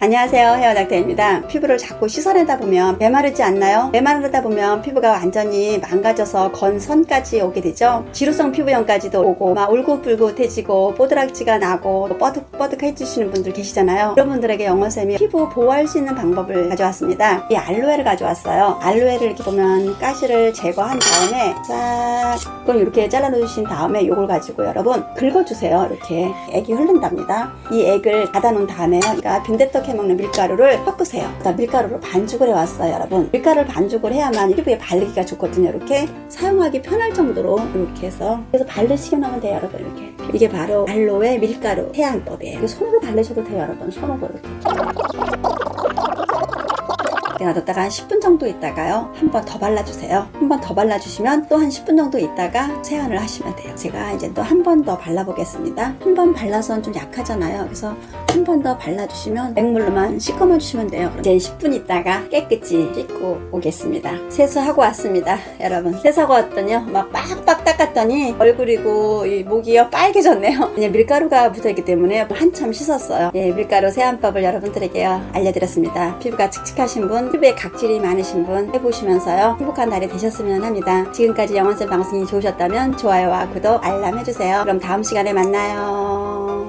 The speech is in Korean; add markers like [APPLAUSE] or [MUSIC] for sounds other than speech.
안녕하세요 헤어닥터입니다. 피부를 자꾸 씻어내다 보면 메마르지 않나요? 메마르다 보면 피부가 완전히 망가져서 건선까지 오게 되죠. 지루성 피부염까지도 오고 막 울긋불긋해지고 뽀드락지가 나고 뻐득뻐득 해주시는 분들 계시잖아요. 여러분들에게 영어쌤이 피부 보호할 수 있는 방법을 가져왔습니다. 이 알로에를 가져왔어요. 알로에를 이렇게 보면 가시를 제거한 다음에 싹 그럼 이렇게 잘라 놓으신 다음에 이걸 가지고 여러분 긁어주세요. 이렇게. 액이 흐른답니다. 이 액을 닫아 놓은 다음에요 그러니까 빈대떡 해먹는 밀가루를 섞으세요. 나 밀가루를 반죽을 해왔어요 여러분. 밀가루를 반죽을 해야만 피부에 바르기가 좋거든요 이렇게. 사용하기 편할 정도로 이렇게 해서. 그래서 바르시기만 하면 돼요 여러분 이렇게. 이게 바로 알로에 밀가루 세안법이에요. 이거 손으로 바르셔도 돼요 여러분. 손으로 이렇게 놔뒀다가 한 10분 정도 있다가요. 한 번 더 발라주세요. 한 번 더 발라주시면 또 한 10분 정도 있다가 세안을 하시면 돼요. 제가 이제 또 한 번 더 발라보겠습니다. 한 번 발라서는 좀 약하잖아요. 그래서 한 번 더 발라주시면 맹물로만 씻어만 주시면 돼요. 이제 10분 있다가 깨끗이 씻고 오겠습니다. 세수하고 왔습니다 여러분. 세수하고 왔더니요. 막 빡빡 닦았더니 얼굴이고 이 목이요 빨개졌네요. [LAUGHS] 그냥 밀가루가 묻어있기 때문에 한참 씻었어요. 예, 밀가루 세안법을 여러분들에게요 알려드렸습니다. 피부가 칙칙하신 분 피부에 각질이 많으신 분 해보시면서요. 행복한 날이 되셨으면 합니다. 지금까지 영원쌤 방송이 좋으셨다면 좋아요와 구독 알람 해주세요. 그럼 다음 시간에 만나요